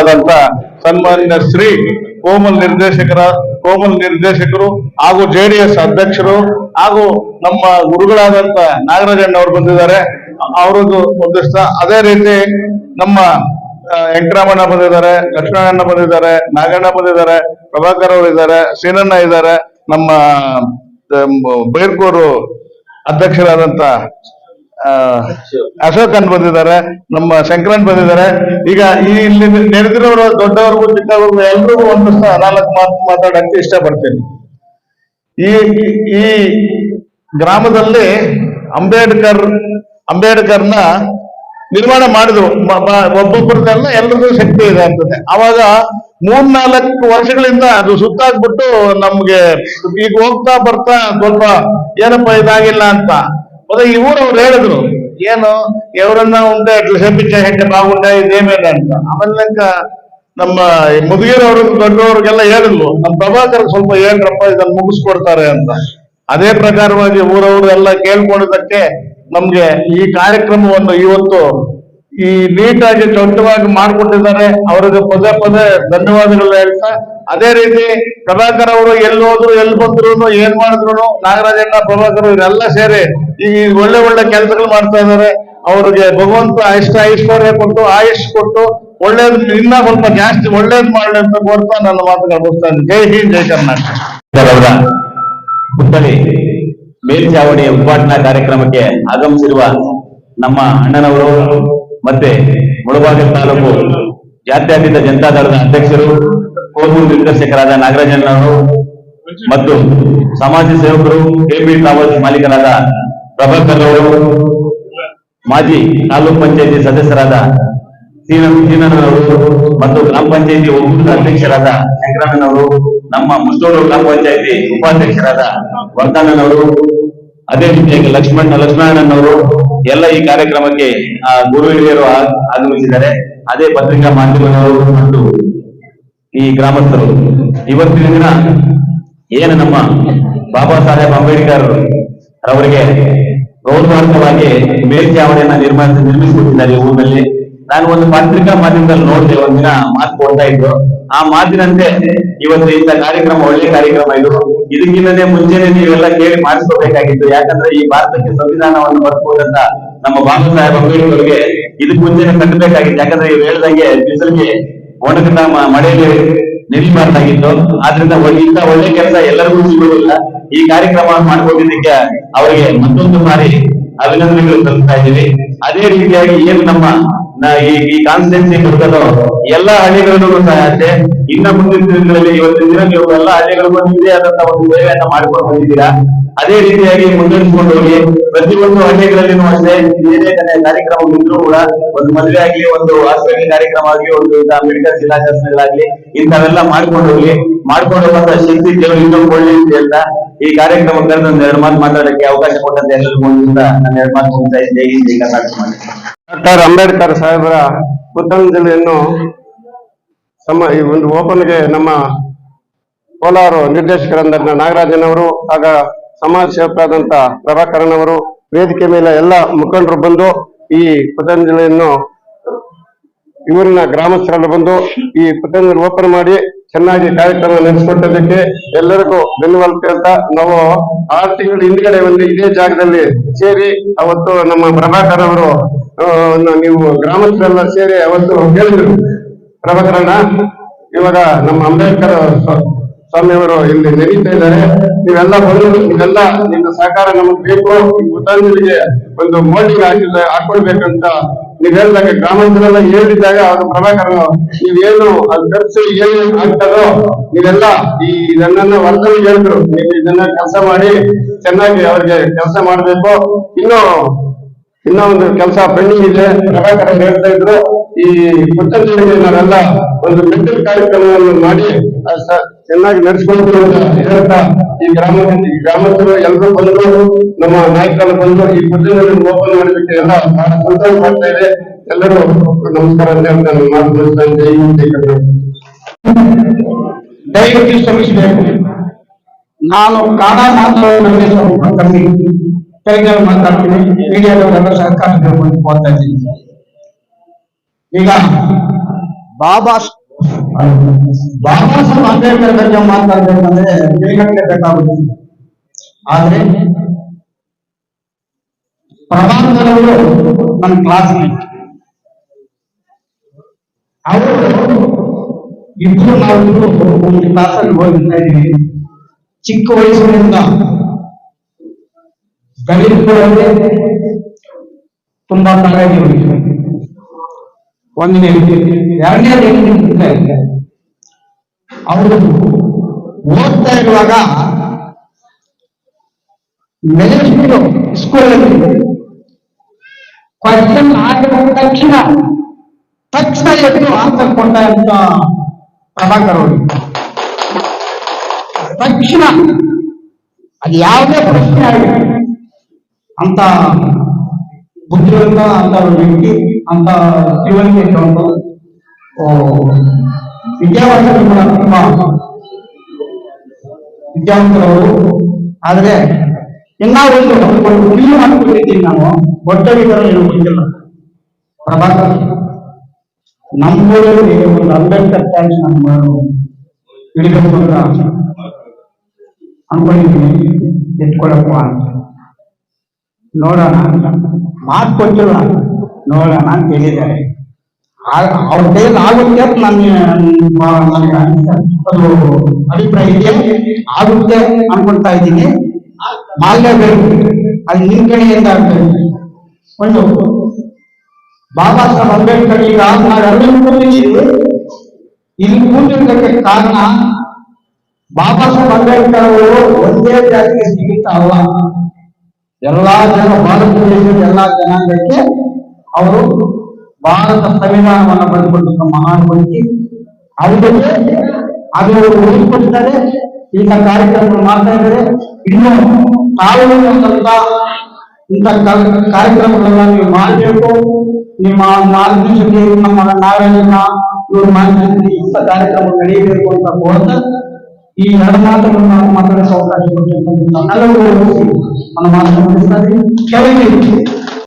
ಮುಖಂಡರಾದಂತ ಸನ್ಮಾನ್ಯ ಶ್ರೀ ಕೋಮಲ್ ನಿರ್ದೇಶಕರ, ಕೋಮಲ್ ನಿರ್ದೇಶಕರು ಹಾಗೂ ಜೆಡಿಎಸ್ ಅಧ್ಯಕ್ಷರು ಹಾಗೂ ನಮ್ಮ ಗುರುಗಳಾದಂತ ನಾಗರಾಜಣ್ಣ ಅವರು ಬಂದಿದ್ದಾರೆ. ಅವರದ್ದು ಒಂದಿಷ್ಟ. ಅದೇ ರೀತಿ ನಮ್ಮ ವೆಂಕಟರಾಮಣ್ಣ ಬಂದಿದ್ದಾರೆ ಲಕ್ಷ್ಮಣಣ್ಣ ಬಂದಿದ್ದಾರೆ, ನಾಗಣ್ಣ ಬಂದಿದ್ದಾರೆ, ಪ್ರಭಾಕರ್ ಅವರು ಇದ್ದಾರೆ, ಸೀನಣ್ಣ ಇದ್ದಾರೆ. ನಮ್ಮ ಬೈರ್ಕೂರು ಅಧ್ಯಕ್ಷರಾದಂತ ಆ, ಅಂತ ಬಂದಿದ್ದಾರೆ ನಮ್ಮ ಶಂಕರನ್ ಬಂದಿದ್ದಾರೆ. ಈಗ ಈ ಇಲ್ಲಿ ನೆರೆದಿರೋರು ದೊಡ್ಡವ್ರಿಗೂ ಚಿಕ್ಕವ್ರಿಗೂ ಎಲ್ರಿಗೂ ಒಂದಷ್ಟು ನಾಲ್ಕು ಮಾತು ಮಾತಾಡಕ್ಕೆ ಇಷ್ಟಪಡ್ತೀನಿ. ಈ ಈ- ಗ್ರಾಮದಲ್ಲಿ ಅಂಬೇಡ್ಕರ್ ಅಂಬೇಡ್ಕರ್ನ ನಿರ್ಮಾಣ ಮಾಡಿದ್ರು. ಒಬ್ಬೊಬ್ಬರದಲ್ಲ ಎಲ್ರಿಗೂ ಶಕ್ತಿ ಇದೆ ಅಂತದೆ ಅವಾಗ ಮೂರ್ನಾಲ್ಕು ವರ್ಷಗಳಿಂದ ಅದು ಸುತ್ತಾಕ್ಬಿಟ್ಟು ನಮ್ಗೆ ಈಗ ಹೋಗ್ತಾ ಬರ್ತಾ ಸ್ವಲ್ಪ ಏನಪ್ಪ ಇದಾಗಿಲ್ಲ ಅಂತ. ಅದೇ ಈ ಊರವ್ರು ಹೇಳಿದ್ರು ಏನು ఎవరన్నా ఉంటే అట్లా చెప్పించేసంటే బాగుండే ఇదేమేనా ಅಂತ ಆಮೇಲೆ ఇంకా ನಮ್ಮ ಮುದುಗಿರವರು ದೊಡ್ಡವ್ರಿಗೆಲ್ಲ ಹೇಳಿದ್ಲು ನಮ್ಮ ಪ್ರಭಾಕರ್ ಸ್ವಲ್ಪ ಹೇಳ್ರಪ್ಪ ಇದನ್ನ ಮುಗಿಸ್ಕೊಡ್ತಾರೆ ಅಂತ ಅದೇ ಪ್ರಕಾರವಾಗಿ ಊರವರು ಎಲ್ಲ ಕೇಳ್ಕೊಂಡಿದ್ದಕ್ಕೆ ನಮ್ಗೆ ಈ ಕಾರ್ಯಕ್ರಮವನ್ನು ಇವತ್ತು ಈ ನೀಟಾಗಿ ಸ್ವಂತವಾಗಿ ಮಾಡಿಕೊಟ್ಟಿದ್ದಾರೆ. ಅವರಿಗೆ ಪದೇ ಪದೇ ಧನ್ಯವಾದಗಳು ಹೇಳ್ತಾ, ಅದೇ ರೀತಿ ಪ್ರಭಾಕರ್ ಅವರು ಎಲ್ಲಿ ಹೋದ್ರು, ಎಲ್ಲಿ ಬಂದ್ರು ಏನ್ ಮಾಡಿದ್ರು ನಾಗರಾಜಣ್ಣ ಪ್ರಭಾಕರ್ ಇವರೆಲ್ಲ ಸೇರಿ ಈ ಒಳ್ಳೆ ಒಳ್ಳೆ ಕೆಲಸಗಳು ಮಾಡ್ತಾ ಇದ್ದಾರೆ. ಅವ್ರಿಗೆ ಭಗವಂತ ಇಷ್ಟ ಐಶ್ವರ್ಯ ಕೊಟ್ಟು, ಆಯುಷ್ ಕೊಟ್ಟು, ಒಳ್ಳೇದು ಇನ್ನ ಸ್ವಲ್ಪ ಜಾಸ್ತಿ ಒಳ್ಳೇದು ಮಾಡಲಿ ಅಂತ ಕೋರ್ತಾ ನನ್ನ ಮಾತುಗಳು ಮುಗಿಸ್ತಾನೆ. ಜೈ ಹಿಂದ್, ಜೈ ಕರ್ನಾಟಕ. ಅವರ ಪುತ್ಥಳಿ ಮೇಲ್ಚಾವಣಿ ಉದ್ಘಾಟನಾ ಕಾರ್ಯಕ್ರಮಕ್ಕೆ ಆಗಮಿಸಿರುವ ನಮ್ಮ ಅಣ್ಣನವರು ಮತ್ತೆ ಮುಳಬಾಗಿಲು ತಾಲೂಕು ಜನತಾ ಜನತಾದಳದ ಅಧ್ಯಕ್ಷರು ಕೋಮೂರು ನಿರ್ದೇಶಕರಾದ ನಾಗರಾಜಣ್ಣವರು ಮತ್ತು ಸಮಾಜ ಸೇವಕರು ಕೆಪಿ ಟ್ರಾವೆಲ್ಸ್ ಮಾಲೀಕರಾದ ಪ್ರಭಾಕರ್ ಅವರು ಮಾಜಿ ತಾಲೂಕ್ ಪಂಚಾಯತಿ ಸದಸ್ಯರಾದ ಮತ್ತು ಗ್ರಾಮ ಪಂಚಾಯತಿ ಒಕ್ಕೂಟದ ಅಧ್ಯಕ್ಷರಾದ ಶಂಕರಣ್ಣನವರು, ನಮ್ಮ ಮುಸ್ಟೂರು ಗ್ರಾಮ ಪಂಚಾಯತಿ ಉಪಾಧ್ಯಕ್ಷರಾದ ವರ್ಧಣ್ಣನವರು ಅದೇ ರೀತಿಯಾಗಿ ಲಕ್ಷ್ಮಣ ಲಕ್ಷ್ಮಣಣ್ಣನವರು ಎಲ್ಲ ಈ ಕಾರ್ಯಕ್ರಮಕ್ಕೆ ಆ, ಗುರು ಹಿರಿಯರು ಆಗಮಿಸಿದ್ದಾರೆ. ಅದೇ ಪತ್ರಿಕಾ ಮಾಧ್ಯಮದವರು ಮತ್ತು ಈ ಗ್ರಾಮಸ್ಥರು. ಇವತ್ತಿನ ದಿನ ಏನು ನಮ್ಮ ಬಾಬಾ ಸಾಹೇಬ್ ಅಂಬೇಡ್ಕರ್ ಅವರಿಗೆ ಗೌರವಾರ್ಥವಾಗಿ ಮೇಲ್ಚಾವಣೆಯನ್ನ ನಿರ್ಮಾಣ ನಿರ್ಮಿಸಿಕೊಟ್ಟಿದ್ದಾರೆ ಊರಿನಲ್ಲಿ. ನಾನು ಒಂದು ಪತ್ರಿಕಾ ಮಾಧ್ಯಮದಲ್ಲಿ ನೋಡಿದೆ ಒಂದಿನ ಮಾತು ಕೊಡ್ತಾ ಇದ್ರು. ಆ ಮಾತಿನಂತೆ ಇವತ್ತು ಇಂಥ ಕಾರ್ಯಕ್ರಮ, ಒಳ್ಳೆ ಕಾರ್ಯಕ್ರಮ ಇದು. ಇದಕ್ಕಿಂತನೇ ಮುಂಚೆನೆ ನೀವೆಲ್ಲ ಕೇಳಿ ಮಾಡಿಸ್ಕೋಬೇಕಾಗಿತ್ತು. ಯಾಕಂದ್ರೆ ಈ ಭಾರತಕ್ಕೆ ಸಂವಿಧಾನವನ್ನು ಬರ್ಕೋದಂತ ನಮ್ಮ ಬಾಬಾ ಸಾಹೇಬ್ ಅಂಬೇಡ್ಕರ್ಗೆ ಇದಕ್ಕೆ ಮುಂಚೆನೆ ಕಟ್ಟಬೇಕಾಗಿತ್ತು. ಯಾಕಂದ್ರೆ ಇವ್ ಹೇಳ್ದಂಗೆ ಬಿಸಿಲಿಗೆ ಒಣಗಿದ ಮ- ಮಳೆಯಲ್ಲಿ ಮಾಡ್ತಾಗಿತ್ತು. ಆದ್ರಿಂದ ಇಂತ ಒಳ್ಳೆ ಕೆಲಸ ಎಲ್ಲರಿಗೂ ಸಿಗೋದಿಲ್ಲ. ಈ ಕಾರ್ಯಕ್ರಮ ಮಾಡ್ಕೊಂಡಿದ್ದಕ್ಕೆ ಅವರಿಗೆ ಮತ್ತೊಂದು ಬಾರಿ ಅಭಿನಂದನೆಗಳು ಸಲ್ಲಿಸ್ತಾ ಇದ್ದೀವಿ. ಅದೇ ರೀತಿಯಾಗಿ ಏನು ನಮ್ಮ ಈ ಈ ಕಾನ್ಸ್ಟಿಟ್ಯೂನ್ಸಿ ಬರ್ತದೋ ಎಲ್ಲಾ ಹಳ್ಳಿಗಳಲ್ಲೂ ಸಹ ಅಷ್ಟೇ ಇನ್ನ ಮುಂದಿನ ದಿನಗಳಲ್ಲಿ ಇವತ್ತಿನ ದಿನ ನೀವು ಎಲ್ಲಾ ಹಳ್ಳಿಗಳಿಗೂ ನಿಮ್ಮದೇ ಆದಂತಹ ಒಂದು ಸೇವೆಯನ್ನ ಮಾಡಿಕೊಂಡು ಬಂದಿದ್ದೀರಾ? ಅದೇ ರೀತಿಯಾಗಿ ಮುಂದುವರಿಸಿಕೊಂಡು ಹೋಗಿ. ಪ್ರತಿಯೊಂದು ಹಳ್ಳಿಗಳಲ್ಲಿನೂ ಅಷ್ಟೇ, ಏನೇ ಕಾರ್ಯಕ್ರಮ ಇದ್ರೂ ಕೂಡ ಒಂದು ಮದುವೆ ಆಗ್ಲಿ, ಒಂದು ಹಾಸ್ಪಿಟಲ್ ಕಾರ್ಯಕ್ರಮ ಆಗ್ಲಿ, ಒಂದು ಮೆಡಿಕಲ್ ಜಿಲ್ಲಾಶಾಸನಗಳಾಗ್ಲಿ ಇಂಥವೆಲ್ಲ ಮಾಡ್ಕೊಂಡು ಹೋಗ್ಲಿ ಮಾಡ್ಕೊಂಡು ಬಂದ ಶಕ್ತಿ ಇನ್ನೊಂದು ಕೊಡಲಿ ಅಂತ ಈ ಕಾರ್ಯಕ್ರಮ ಕರೆದು ಒಂದ್ ಎರಡು ಮಾತು ಮಾತಾಡಕ್ಕೆ ಅವಕಾಶ ಕೊಟ್ಟಂತ ಎಲ್ಲರಿಗೂ ನಾನು ಎರಡು ಮಾತು ಡಾಕ್ಟರ್ ಅಂಬೇಡ್ಕರ್ ಸಾಹೇಬರ ಪುತ್ತಂಜಲಿಯನ್ನು ಸಮ ಈ ಒಂದು ಓಪನ್ಗೆ ನಮ್ಮ ಕೋಲಾರ ನಾಗರಾಜನ್ ಅವರು ಆಗ ಸಮಾಜ ಸೇವಕರಾದಂತ ಪ್ರಭಾಕರನ್ ಅವರು ವೇದಿಕೆ ಮೇಲೆ ಎಲ್ಲ ಮುಖಂಡರು ಬಂದು ಈ ಪತಂಜಲಿಯನ್ನು ಇವರಿನ ಗ್ರಾಮಸ್ಥರಲ್ಲಿ ಬಂದು ಈ ಪತಂಜಲಿ ಓಪನ್ ಮಾಡಿ ಚೆನ್ನಾಗಿ ಕಾರ್ಯಕ್ರಮ ನಡೆಸಿಕೊಟ್ಟದಕ್ಕೆ ಎಲ್ಲರಿಗೂ ಬೆನ್ನುವಲ್ ಅಂತ ನಾವು ಆರು ತಿಂಗಳ ಹಿಂದ್ಗಡೆ ಒಂದು ಇದೇ ಜಾಗದಲ್ಲಿ ಸೇರಿ ಅವತ್ತು ನಮ್ಮ ಪ್ರಭಾಕರ್ ಅವರು ನೀವು ಗ್ರಾಮಸ್ಥರೆಲ್ಲ ಸೇರಿ ಅವತ್ತು ಹೇಳಿದ್ರು. ಪ್ರಭಾಕರಣ್ಣ ಇವಾಗ ನಮ್ಮ ಅಂಬೇಡ್ಕರ್ ಸ್ವ- ಸ್ವಾಮಿಯವರು ಇಲ್ಲಿ ನಡೀತಾ ಇದ್ದಾರೆ. ನೀವೆಲ್ಲ ಬಂದು, ನೀವೆಲ್ಲ ನಿಮ್ಮ ಸಹಕಾರ ನಮಗ್ ಬೇಕು. ಪತಂಜಲಿಗೆ ಒಂದು ಮೋಲ್ಡಿಂಗ್ ಹಾಕಿದ್ರೆ ಹಾಕೊಳ್ಬೇಕಂತ ನೀವ್ ಹೇಳಿದಾಗ ಗ್ರಾಮಾಂತರೆಲ್ಲ ಹೇಳಿದಾಗ ಅದು ಪ್ರಭಾಕರ್ ನೀವೇನು ಅದು ಖರ್ಚು ಏನು ಆಗ್ತದೋ ನೀವೆಲ್ಲ ಈ ಇದನ್ನ ವರ್ತನೆ ಹೇಳಿದ್ರು ನೀವು ಇದನ್ನ ಕೆಲಸ ಮಾಡಿ ಚೆನ್ನಾಗಿ ಅವ್ರಿಗೆ ಕೆಲಸ ಮಾಡ್ಬೇಕು. ಇನ್ನು, ಇನ್ನೂ ಒಂದು ಕೆಲಸ ಪೆಂಡಿಂಗ್ ಇದೆ. ಪ್ರಭಾಕರ್ ಹೇಳ್ತಾ ಇದ್ರು, ಈ ಪುಟ್ಟ ನಾವೆಲ್ಲ ಒಂದು ಮೆಂಟಲ್ ಕಾರ್ಯಕ್ರಮವನ್ನು ಮಾಡಿ ಚೆನ್ನಾಗಿ ನಡೆಸ್ಕೊಂಡು ಈ ಗ್ರಾಮ ಗ್ರಾಮಸ್ಥರು ಎಲ್ಲರೂ ಬಂದು ನಮ್ಮ ನಾಯಕರು ಬಂದು ಈ ಪುಟ್ಟಂಜಲಿ ಓಪನ್ ಮಾಡೋದಕ್ಕೆ ಎಲ್ಲ ಬಹಳ ಸಂತೋಷ ಮಾಡ್ತಾ ಇದೆ ಎಲ್ಲರೂ ನಮಸ್ಕಾರ ಅಂತ ಹೇಳ್ತಾ ನಾನು ಮಾತು ಮುಗಿಸ್ತಾ ಇದ್ದೀನಿ. ಜೈ ಜೈ ಕರ್ನಾಟಕ. ದಯವಿಟ್ಟು ಶ್ರಮಿಸಬೇಕು ನಾನು ಕಾಡ ಸ್ವಲ್ಪ ಕಮ್ಮಿ ಮಾತಾಡ್ತೀನಿ ಮೀಡಿಯಾದವರೆಲ್ಲ ಈಗ ಬಾಬಾ ಬಾಬಾ ಸಾಹೇಬ್ ಅಂಬೇಡ್ಕರ್ ಬಗ್ಗೆ ಮಾತಾಡ್ಬೇಕಂದ್ರೆ ಬೇಗಟ್ಟಲೆ ಬೇಕಾಗುತ್ತೆ. ಆದ್ರೆ ಪ್ರಭಾಕರವರು ನನ್ನ ಕ್ಲಾಸ್ಮೇಟ್ ಅವರು ಇಬ್ರು ನಾವಿಬ್ರು ಒಂದು ಕ್ಲಾಸಲ್ಲಿ ಹೋಗ್ತಾ ಇದ್ದೀವಿ. ಚಿಕ್ಕ ವಯಸ್ಸಿನಿಂದ ಬೆಳೆದುಕೊಳ್ಳದೆ ತುಂಬಾ ತಲೆಗೆ ಒಂದನೇ ಎರಡನೇ ಅವರು ಓದ್ತಾ ಇರುವಾಗ ಮೆಲೆಸ್ಬಿಟ್ಟು ಸ್ಕೂಲಲ್ಲಿ ಕ್ವಶನ್ ಆಗಿದ ತಕ್ಷಣ ತಕ್ಷಣ ಎದ್ದು ಆನ್ಸರ್ ಕೊಟ್ಟ ಅಂತ ಪ್ರಭಾಕರ್ ಅವರು ತಕ್ಷಣ ಅದು ಯಾವುದೇ ಪ್ರಶ್ನೆ ಆಗಲಿ ಅಂತ ಬುದ್ಧಿವಂತ ಅಂತ ವ್ಯಕ್ತಿ ಅಂತ ತಿಳುವಳಿಕೆ ಇರುವಂತ ವಿದ್ಯಾವಂತರು ವಿದ್ಯಾವಂತರವರು. ಆದ್ರೆ, ಇನ್ನ ಒಂದು ಒಂದು ಕ್ಲೀನ್ ಮಾಡ್ಕೊಂಡಿದ್ದೀನಿ ನಾನು ಒಟ್ಟಡಿಗರು ಏನು ಗೊತ್ತಿಲ್ಲ. ಪ್ರಭಾಕರ್, ನಮ್ಮೂರಲ್ಲಿ ಒಂದು ಅಂಬೇಡ್ಕರ್ ಟ್ಯಾಂಕ್ಸ್ ನಮ್ಮ ಹಿಡಿಬೇಕು ಅಂತ ಅನ್ಕೊಂಡಿದ್ದೀನಿ ಎತ್ಕೊಳಪ್ಪ ಅಂತ. ನೋಡೋಣ ಮಾತು ಕೊಟ್ಟಿಲ್ಲ ನೋಡೋಣ ಅಂತ ಹೇಳಿದ್ದಾರೆ. ಅವ್ರ ಕೈಯಲ್ಲಿ ಆಗುತ್ತೆ ಅಂತ ನನಗೆ ಅದು ಅಭಿಪ್ರಾಯ ಇದೆ. ಆಗುತ್ತೆ ಅನ್ಕೊಳ್ತಾ ಇದ್ದೀನಿ. ಮಾಡಲೇಬೇಕು ಅದು ನಿಮ್ ಕಡೆಯಿಂದ ಆಗ್ಬೇಕು. ಒಂದು ಬಾಬಾ ಸಾಹೇಬ್ ಅಂಬೇಡ್ಕರ್ ಈಗ ಇಲ್ಲಿ ಕೂತಿದ್ದಕ್ಕೆ ಕಾರಣ ಬಾಬಾ ಸಾಹೇಬ್ ಅಂಬೇಡ್ಕರ್ ಅವರು ಒಂದೇ ಜಾತಿಗೆ ಸಿಗುತ್ತಾ ಅಲ್ಲ. ಎಲ್ಲಾ ಜನ, ಭಾರತ ದೇಶದ ಎಲ್ಲಾ ಜನಾಂಗಕ್ಕೆ ಅವರು ಭಾರತ ಸಂವಿಧಾನವನ್ನು ಬರೆದುಕೊಟ್ಟಂತ ಮಹಾನ್ ವ್ಯಕ್ತಿ. ಅವರಿಗೆ ಅದು ಉಳಿಸ್ಕೊಳ್ತಾರೆ ಇಂಥ ಕಾರ್ಯಕ್ರಮ ಮಾಡ್ತಾ ಇದ್ದಾರೆ. ಇನ್ನು ತಾವು ಇಂಥ ಕಾರ್ಯಕ್ರಮಗಳನ್ನ ನೀವು ಮಾಡಬೇಕು. ನಿಮ್ಮ ಮಾರ್ಗದರ್ಶಕರು ನಮ್ಮ ನಾರಾಯಣ ಇವ್ರ ಮಾರ್ಗದರ್ಶಕರು ಇಂಥ ಕಾರ್ಯಕ್ರಮ ನಡೆಯಬೇಕು ಅಂತ ಕೋರ್ತಾ ಈ ಎರಡು ಮಾತುಗಳನ್ನು ಮಾತಾಡಿಸೋ ಅವಕಾಶ ಕೊಟ್ಟಿರ್ತಕ್ಕಂಥ ನನ್ನ ಮಾತನ್ನು ಕೆಳಗೆ